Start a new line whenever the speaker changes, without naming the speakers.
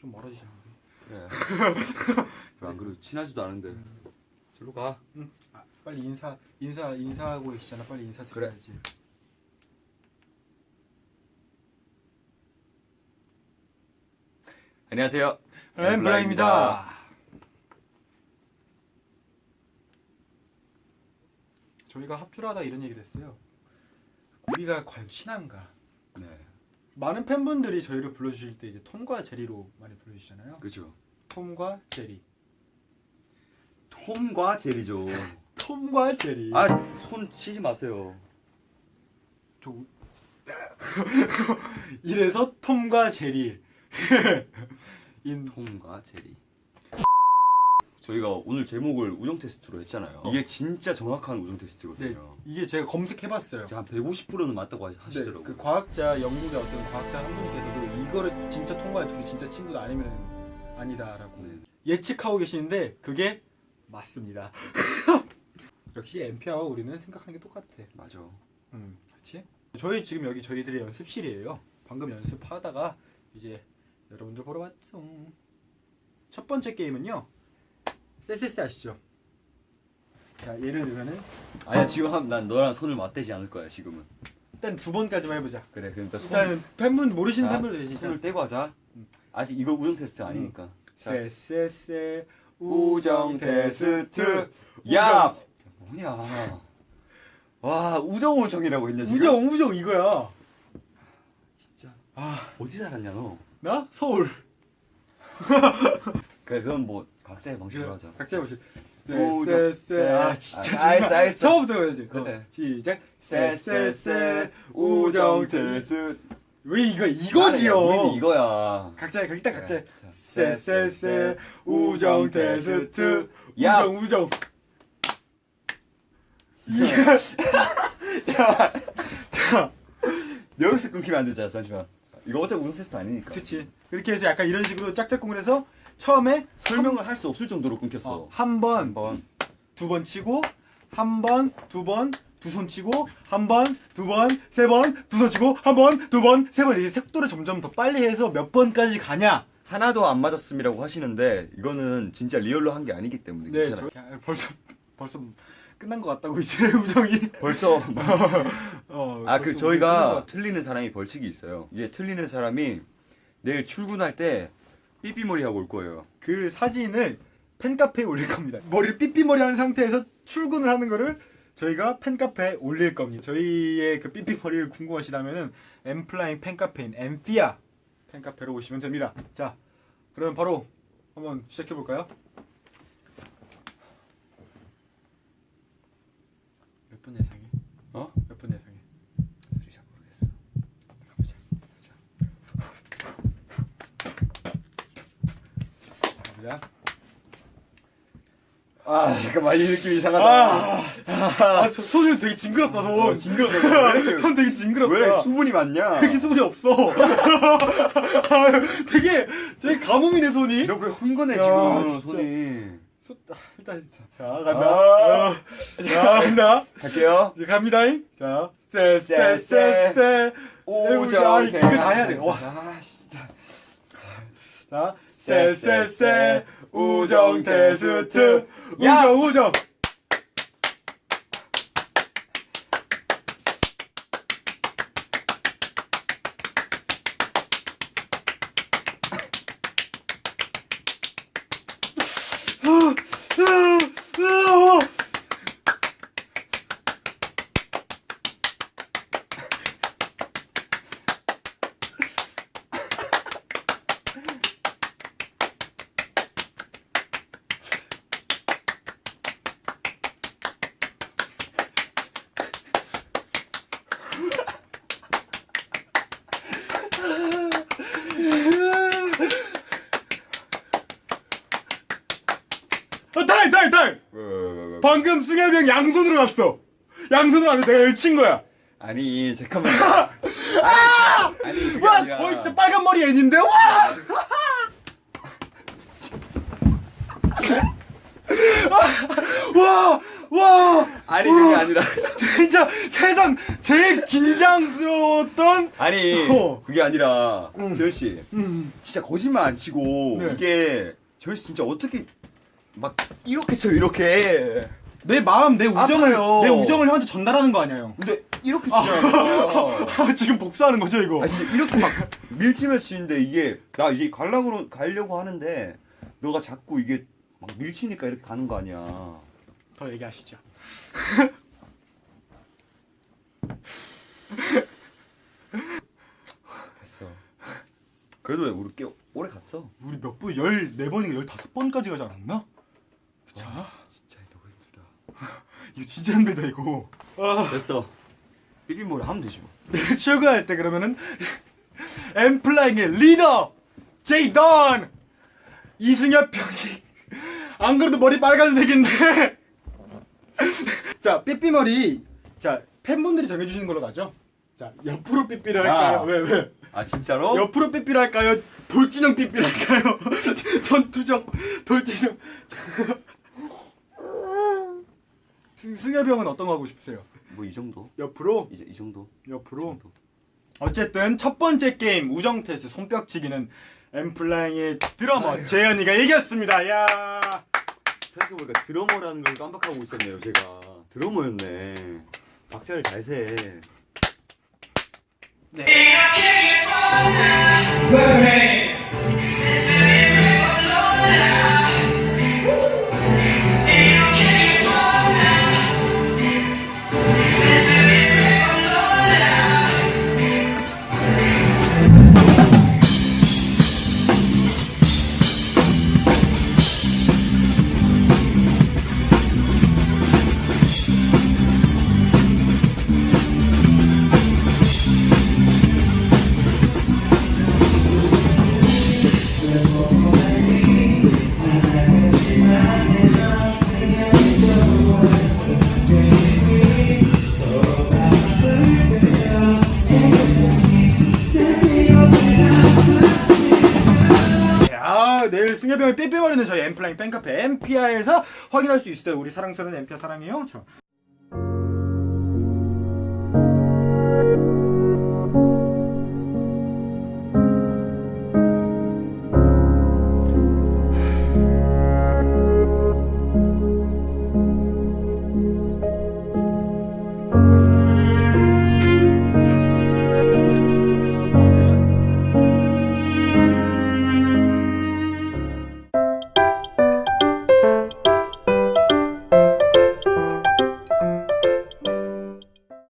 좀 멀어지잖아. 우리.
그래. 안 그래도 친하지도 않은데. 저로 가.
아, 빨리 인사 인사 인사하고 계시잖아. 빨리 인사
그래.
드려야지.
안녕하세요.
엠블라입니다. 저희가 합주하다 이런 얘기를 했어요. 우리가 과연 친한가?
네.
많은 팬분들이 저희를 불러주실 때 이제 톰과 제리로 많이 불러주시잖아요.
그죠.
톰과 제리.
톰과 제리죠.
톰과 제리.
아, 손 치지 마세요.
저... 이래서 톰과 제리. 인
톰과 제리. 저희가 오늘 제목을 우정 테스트로 했잖아요. 이게 진짜 정확한 우정
네,
테스트거든요.
이게 제가 검색해봤어요.
제가 한 150%는 맞다고 하-
네,
하시더라고요.
그 과학자 영국의 어떤 과학자 한 분께서도 이거를 진짜 통과해 둘이 진짜 친구도 아니면 아니다라고
네.
예측하고 계시는데 그게 맞습니다. 역시 엠피아와 우리는 생각하는 게 똑같아.
맞아.
음, 그렇지? 저희 지금 여기 저희들의 연습실이에요. 방금 연습하다가 이제 여러분들 보러 왔죠. 첫 번째 게임은요. 세세세 아시죠? 자, 예를 들면은
아니야 지금 하면 난 너랑 손을 맞대지 않을 거야 지금은.
일단 두 번까지만 해보자.
그래 그러니까 손,
일단 팬분 모르시는
자,
팬분들 계시니까
손을 떼고 하자.
음.
아직 이거 우정 테스트 아니니까. 자,
세세세
우정 테스트. 야 뭐냐. 와 우정 우정이라고 했냐 지금?
우정 우정 이거야.
진짜.
아,
어디 살았냐 너?
나 서울.
그래 그건 뭐 각자의 방식으로 하자.
각자 보시.
우정.
세세세. 아 진짜
아, 알았어,
정말.
알았어.
처음부터 해야지.
그래.
어, 시작.
세세세 우정 테스트.
왜 이거 이거지요?
우리는 이거야.
각자 일단 각자.
자,
세세세 우정 테스트.
야.
우정 우정. 이게 자,
여기서 끊기면 안 되잖아 잠시만. 이거 어차피 우정 테스트 아니니까.
그렇지. 그렇게 해서 약간 이런 식으로 짝짝꿍을 해서 처음에
설명을 할 수 없을 정도로 끊겼어.
어, 한 번,
한 번
두 번 치고 한 번, 두 번, 두 손 치고 한 번, 두 번, 세 번, 두 손 치고 한 번, 두 번, 세 번 이렇게 속도를 점점 더 빨리 해서 몇 번까지 가냐?
하나도 안 맞았음이라고 하시는데 이거는 진짜 리얼로 한 게 아니기 때문에
네,
괜찮아요.
저, 야, 벌써 벌써 끝난 것 같다고 이제 우정이.
벌써
어,
아 그
벌써 우정이 끝난 것
저희가
같-
틀리는 사람이 벌칙이 있어요. 이게 틀리는 사람이 내일 출근할 때 삐삐머리 하고 올 거예요.
그 사진을 팬카페에 올릴 겁니다. 머리를 삐삐머리 한 상태에서 출근을 하는 거를 저희가 팬카페에 올릴 겁니다. 저희의 그 삐삐머리를 궁금하시다면은 엠플라잉 팬카페인 엠피아 팬카페로 오시면 됩니다. 자, 그러면 바로 한번 시작해 볼까요? 분 예상해?
어?
몇 분 예상해?
잘 모르겠어.
가보자. 가보자.
아 잠깐만 이 느낌 이상하다.
아, 아 저- 손이 되게 징그럽다 손.
어, 징그럽다. 왜 이렇게-
손 되게 징그럽다.
왜 이렇게 수분이 많냐?
이렇게 수분이 없어. 아유, 되게 되게 가뭄이 내 손이.
너왜 흥건해
야,
지금
진짜.
손이?
손- 아, 일단 자 간다.
아.
어, 자 간다.
갈게요.
이제 갑니다. 자, 세세세세
오정
이거 다 해야 돼. 와.
아 진짜.
자, 세세세 우정 테스트.
야.
우정 우정. 어, 달!
왜.
방금 승엽이 형 양손으로 갔어. 양손으로 하는데 내가 여기 친 거야.
아니 잠깐만. 아니, 아니 그게
와,
아니라.
거의 진짜 빨간 머리 애인데, 와! 와, 와
아니 그게 아니라
진짜 세상 제일 긴장스러웠던
아니
어.
그게 아니라
응.
재현 씨
음.
진짜 거짓말 안 치고
네.
이게 씨 진짜 어떻게 막 이렇게 쳐요 이렇게.
내 마음 내 우정을
아파요.
내 우정을 형한테 전달하는 거 아니에요?
근데 이렇게 치잖아
지금 복수하는 거죠 이거?
아 진짜 이렇게 막 밀치면 치는데 이게 나 이제 가려고 가려고 하는데 너가 자꾸 이게 막 밀치니까 이렇게 가는 거 아니야.
더 얘기하시죠.
됐어. 그래도 왜 우리 꽤 오래 갔어?
우리 몇 번? 14번인가 15번까지 가지 않았나?
자 진짜 너무 힘들다
이거 진짜 힘들다 이거 아,
됐어 삐삐머리 하면 되지 뭐
출근할 때 그러면은 엠플라잉의 리더 제이던 이승엽 형이 안 그래도 머리 빨간색인데 자 삐삐머리 자 팬분들이 정해주시는 걸로 가죠 자 옆으로 삐삐를 할까요?
야.
왜 왜?
아 진짜로?
옆으로 삐삐를 할까요? 돌진형 삐삐를 할까요? 전투적 돌진형 승- 승엽이 형은 어떤 거 하고 싶으세요?
뭐 이 정도
옆으로?
이제 이 정도 이
옆으로?
정도
어쨌든 첫 번째 게임 우정 테스트 손뼉치기는 엠플라잉의 드러머 재현이가 이겼습니다. 야.
생각해보니까 드러머라는 걸 깜빡하고 있었네요 제가 드러머였네 박자를 잘세
형의 삐삐머리는 저희 엠플라잉 팬카페 엠피아에서 확인할 수 있어요. 우리 사랑스러운 엠피아 사랑해요. 자,